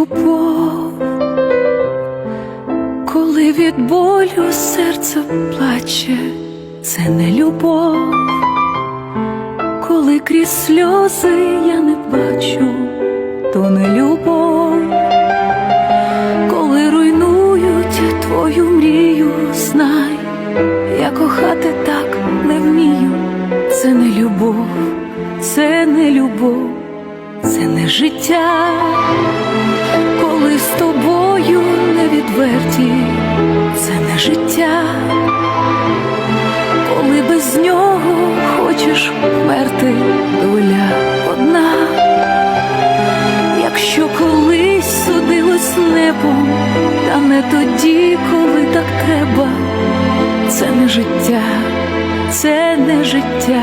любов, коли від болю серце плаче, це не любов, коли крізь сльози я не бачу, то не любов, коли руйнують твою мрію, знай, я кохати так не вмію, це не любов, це не любов це не життя, з тобою не відверті, це не життя, коли без нього хочеш вмерти, доля одна, якщо колись судилось небом, та не тоді, коли так треба, це не життя, це не життя.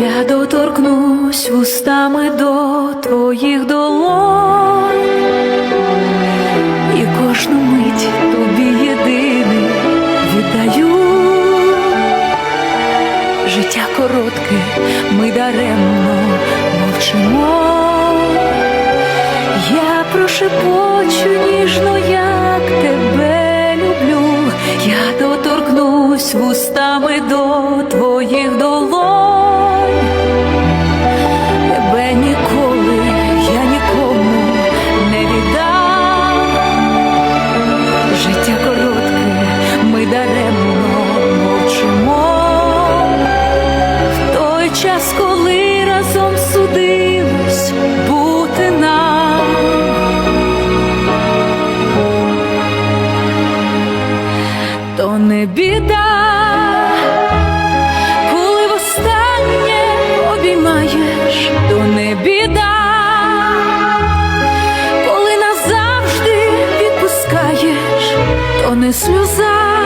Я доторкнусь вустами до твоїх долонь коротке, ми даремно мовчимо. Я прошепочу ніжно, як тебе люблю. Я доторкнусь вустами до твоїх то сльоза,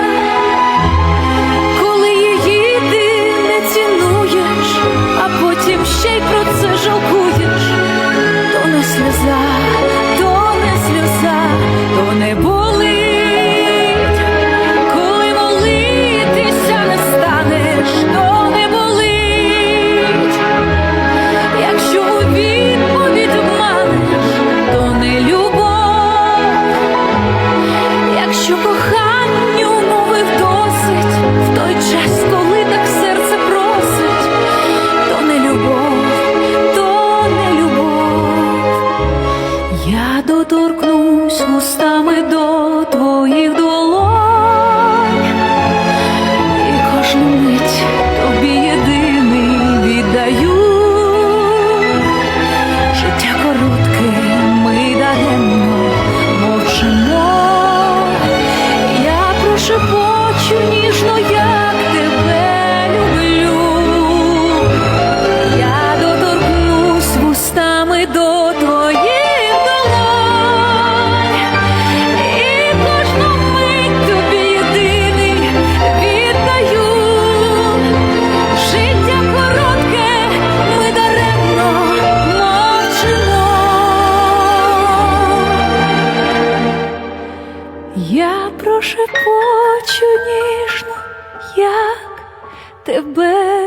устами до твоїх долонь, і кожну мить тобі єдиний віддаю. шепочу ніжно, як тебе.